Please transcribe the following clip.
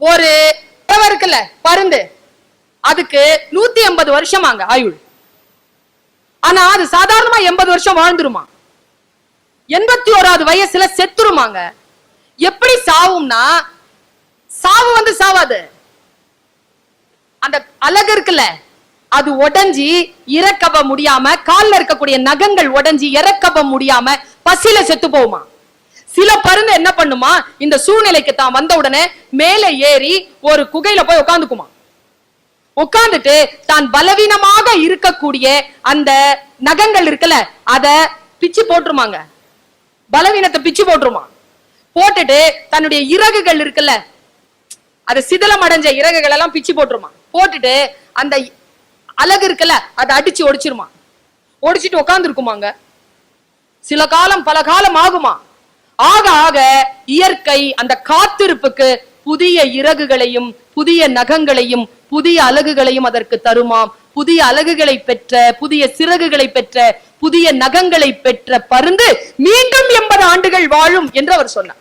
ஒரு பறவை இருக்குல்ல பருந்து. அதுக்கு நூத்தி எண்பது வருஷமாங்க ஆயுள். ஆனா அது சாதாரணமா எண்பது வருஷம் வாழ்ந்துருமா? எண்பத்தி ஓராவது வயசுல செத்துருமாங்க எப்படி சாவும்னா சாவு வந்து சாவாது. அந்த அழகு இருக்குல்ல அது உடஞ்சி இறக்கப முடியாம கால்ல இருக்கக்கூடிய நகங்கள் உடஞ்சி இறக்கப முடியாம பசியில செத்து போகுமா? சில பருந்து என்ன பண்ணுமா? இந்த சூழ்நிலைக்கு தான் வந்த உடனே மேலே ஏறி ஒரு குகையில போய் உட்காந்துக்குமா உட்காந்துட்டு தான் பலவீனமாக இருக்கக்கூடிய அந்த நகங்கள் இருக்குல்ல அத பிச்சு போட்டுருமாங்க. பலவீனத்தை பிச்சு போட்டுருமா. போட்டுட்டு தன்னுடைய இறகுகள் இருக்குல்ல அது சிதலம் அடைஞ்ச இறகுகள் எல்லாம் பிச்சு போட்டுருமா. போட்டுட்டு அந்த அழகு இருக்குல்ல அதை அடிச்சு ஒடிச்சிருமா. ஒடிச்சிட்டு உட்காந்துருக்குமாங்க சில காலம் பல காலம் ஆகுமா? ஆக ஆக இயற்கை அந்த காத்திருப்புக்கு புதிய இறகுகளையும் புதிய நகங்களையும் புதிய அலகுகளையும் அதற்கு தருமாம். புதிய அலகுகளை பெற்ற புதிய சிறகுகளை பெற்ற புதிய நகங்களை பெற்ற பருந்து மீண்டும் எண்பது ஆண்டுகள் வாழும் என்று அவர் சொன்னார்.